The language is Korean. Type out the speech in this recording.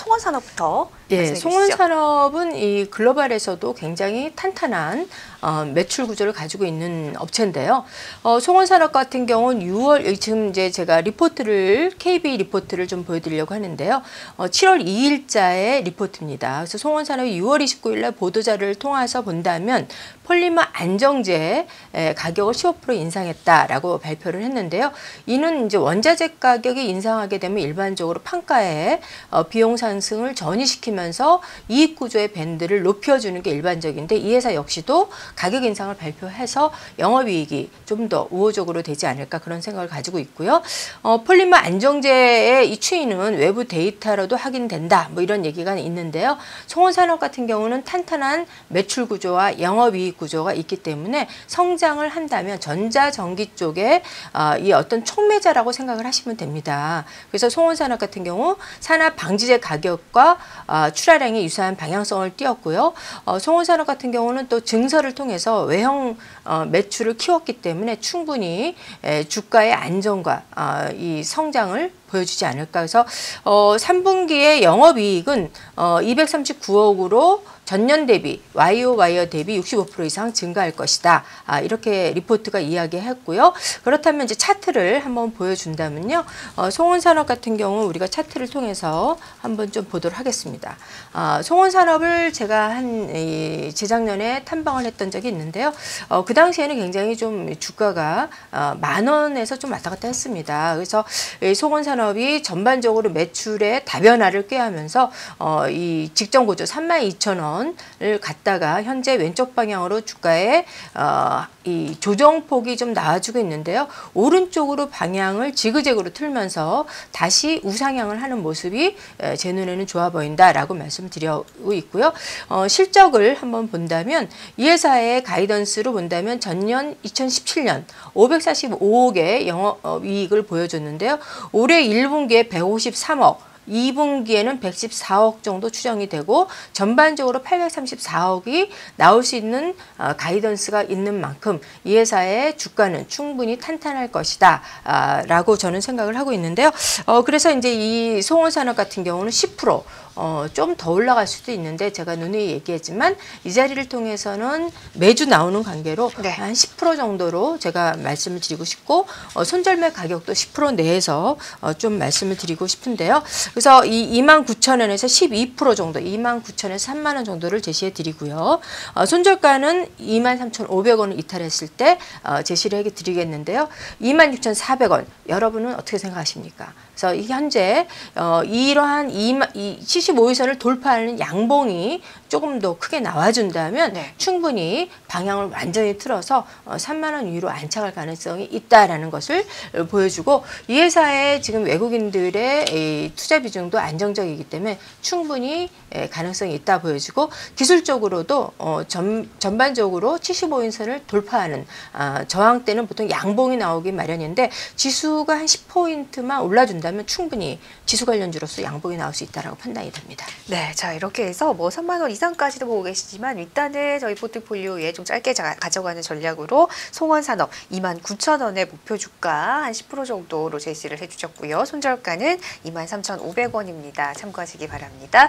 송원 산업부터 예, 말씀해 주시죠. 송원 산업은 이 글로벌에서도 굉장히 탄탄한 어, 매출 구조를 가지고 있는 업체인데요. 어, 송원산업 같은 경우는 6월 지금 이제 제가 리포트를 KB 리포트를 좀 보여드리려고 하는데요. 어, 7월 2일자의 리포트입니다. 그래서 송원산업이 6월 29일 날 보도자를 통해서 본다면 폴리머 안정제 에, 가격을 15% 인상했다라고 발표를 했는데요. 이는 이제 원자재 가격이 인상하게 되면 일반적으로 판가에 어, 비용 상승을 전이시키면서 이익 구조의 밴드를 높여주는 게 일반적인데 이 회사 역시도 가격 인상을 발표해서 영업이익이 좀 더 우호적으로 되지 않을까 그런 생각을 가지고 있고요. 어, 폴리머 안정제의 이 추이는 외부 데이터로도 확인된다. 뭐 이런 얘기가 있는데요. 송원산업 같은 경우는 탄탄한 매출 구조와 영업이익 구조가 있기 때문에 성장을 한다면 전자전기 쪽에 어, 이 어떤 촉매자라고 생각을 하시면 됩니다. 그래서 송원산업 같은 경우 산업 방지제 가격과 어, 출하량이 유사한 방향성을 띄었고요. 어, 송원산업 같은 경우는 또 증설을 통해서 외형 어, 매출을 키웠기 때문에 충분히 에, 주가의 안정과 어, 이 성장을 보여주지 않을까. 그래서 어, 3분기의 영업이익은 어, 239억으로 전년 대비 YOY어 대비 65% 이상 증가할 것이다. 아, 이렇게 리포트가 이야기했고요. 그렇다면 이제 차트를 한번 보여준다면요. 어, 송원산업 같은 경우 우리가 차트를 통해서 한번 좀 보도록 하겠습니다. 아, 송원산업을 제가 한 이, 재작년에 탐방을 했던 적이 있는데요. 어, 그 당시에는 굉장히 좀 주가가 어, 만 원에서 좀 왔다 갔다 했습니다. 그래서 이 송원산업 이 전반적으로 매출의 다변화를 꾀하면서 어, 이 직전 고조 3만 2천 원 원을 갖다가 현재 왼쪽 방향으로 주가에 어, 이 조정폭이 좀 나와주고 있는데요. 오른쪽으로 방향을 지그재그로 틀면서 다시 우상향을 하는 모습이 제 눈에는 좋아 보인다라고 말씀드리고 있고요. 어, 실적을 한번 본다면 이 회사의 가이던스로 본다면 전년 2017년 545억의 영업 이익을 보여줬는데요. 올해 1분기에 153억 2분기에는 114억 정도 추정이 되고 전반적으로 834억이 나올 수 있는 어, 가이던스가 있는 만큼 이 회사의 주가는 충분히 탄탄할 것이다 아, 라고 저는 생각을 하고 있는데요. 어, 그래서 이제 이 송원산업 같은 경우는 10% 어, 좀 더 올라갈 수도 있는데 제가 누누이 얘기했지만 이 자리를 통해서는 매주 나오는 관계로 네. 한10% 정도로 제가 말씀을 드리고 싶고 어, 손절매 가격도 10% 내에서 어, 좀 말씀을 드리고 싶은데요. 그래서 이 29,000원에서 12% 정도, 29,000원에서 3만 원 정도를 제시해 드리고요. 어, 손절가는 23,500원을 이탈했을 때 어, 제시를 해 드리겠는데요. 26,400원. 여러분은 어떻게 생각하십니까? 그래서 이 현재 어, 이러한 이, 이 75일선을 돌파하는 양봉이 조금 더 크게 나와준다면 네. 충분히 방향을 완전히 틀어서 어, 3만 원 위로 안착할 가능성이 있다라는 것을 어, 보여주고 이 회사의 지금 외국인들의 이 투자 비중도 안정적이기 때문에 충분히 에, 가능성이 있다 보여지고 기술적으로도 어, 전, 전반적으로 75인선을 돌파하는 아, 저항 때는 보통 양봉이 나오기 마련인데 지수가 한 10포인트만 올라준다면 충분히 지수 관련주로서 양봉이 나올 수 있다라고 판단이 됩니다. 네, 자 이렇게 해서 뭐 3만 원 이상까지도 보고 계시지만 일단은 저희 포트폴리오에 좀 짧게 자- 가져가는 전략으로 송원산업 2만 9천 원의 목표 주가 한 10% 정도로 제시를 해주셨고요. 손절가는 2만 3천 5백 원입니다. 참고하시기 바랍니다.